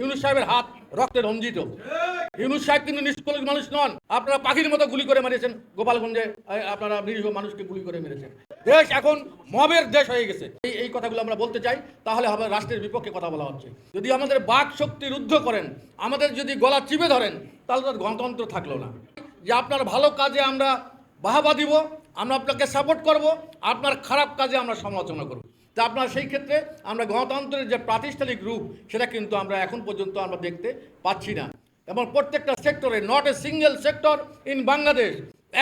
ইউনুস সাহেবের হাত রক্তে রঞ্জিত। ইউনুস সাহেব কিন্তু নিষ্কলক মানুষ নন। আপনারা পাখির মতো গুলি করে মেরেছেন। গোপালগঞ্জে আপনারা নিরীহ মানুষকে গুলি করে মেরেছেন। দেশ এখন মবের দেশ হয়ে গেছে। এই এই কথাগুলো আমরা বলতে চাই, তাহলে হবে রাষ্ট্রের বিপক্ষে কথা বলা হচ্ছে। যদি আমাদের বাক শক্তি রুদ্ধ করেন, আমাদের যদি গলা চিপে ধরেন, তাহলে তো গণতন্ত্র থাকল না। যে আপনার ভালো কাজে আমরা বাহাবা দিব, আমরা আপনাকে সাপোর্ট করব, আপনার খারাপ কাজে আমরা সমালোচনা করব। তা আপনার সেই ক্ষেত্রে আমরা গণতন্ত্রের যে প্রাতিষ্ঠানিক রূপ, সেটা কিন্তু আমরা এখন পর্যন্ত আমরা দেখতে পাচ্ছি না। এবং প্রত্যেকটা সেক্টরে not a single sector in Bangladesh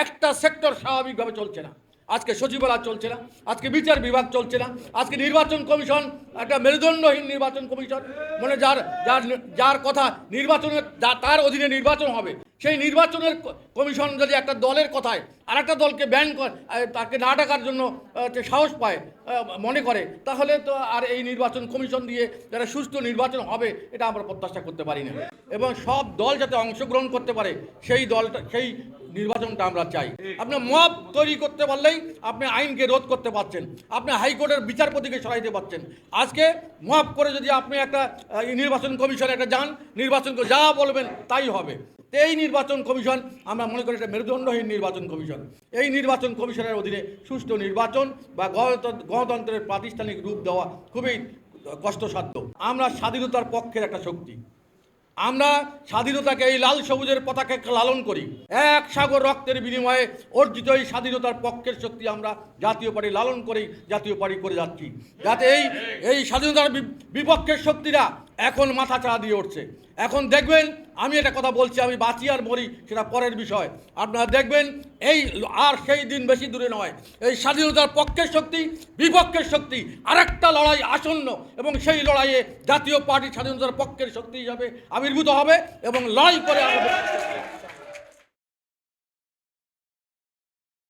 একটা সেক্টর স্বাভাবিকভাবে চলছে না। আজকে সচিবালয় চলছে না, আজকে বিচার বিভাগ চলছে না, আজকে নির্বাচন কমিশন, একটা মেরুদণ্ডহীন নির্বাচন কমিশন মানে যার যার যার কথা নির্বাচনের তার অধীনে নির্বাচন হবে। সেই নির্বাচনের কমিশন যদি একটা দলের কথায় আর একটা দলকে ব্যান করে তাকে না ডাকার জন্য সাহস পায় মনে করে, তাহলে তো আর এই নির্বাচন কমিশন দিয়ে যারা সুষ্ঠু নির্বাচন হবে, এটা আমরা প্রত্যাশা করতে পারি না। এবং সব দল যাতে অংশগ্রহণ করতে পারে, সেই দলটা, সেই নির্বাচনটা আমরা চাই। আপনি মব তৈরি করতে পারলেই আপনি আইনকে রোধ করতে পারছেন, আপনি হাইকোর্টের বিচারপতিকে সরাইতে পারছেন। আজকে মব করে যদি আপনি একটা নির্বাচন কমিশনে একটা যান নির্বাচন করে যা বলবেন তাই হবে। এই নির্বাচন কমিশন, আমরা মনে করি এটা মেরুদণ্ডহীন নির্বাচন কমিশন। এই নির্বাচন কমিশনের অধীনে সুষ্ঠু নির্বাচন বা গণতন্ত্র- গণতন্ত্রের প্রাতিষ্ঠানিক রূপ দেওয়া খুবই কষ্টসাধ্য। আমরা স্বাধীনতার পক্ষের একটা শক্তি। আমরা স্বাধীনতাকে এই লাল সবুজের পতাকাকে লালন করি। এক সাগর রক্তের বিনিময়ে অর্জিত এই স্বাধীনতার পক্ষের শক্তি আমরা জাতীয় পার্টি লালন করেই জাতীয় পার্টি করে যাচ্ছি। যাতে এই এই স্বাধীনতার বিপক্ষের শক্তিরা এখন মাথা চাড়া দিয়ে উঠছে। এখন দেখবেন, আমি এটা কথা বলছি, আমি বাঁচি আর মরি, সেটা পরের বিষয়। আপনারা দেখবেন, এই আর সেই দিন বেশি দূরে নয়। এই স্বাধীনতার পক্ষের শক্তি, বিপক্ষের শক্তি, আরেকটা লড়াই আসন্ন এবং সেই লড়াইয়ে জাতীয় পার্টি স্বাধীনতার পক্ষের শক্তি হিসাবে আবির্ভূত হবে এবং লড়াই করে আমাদের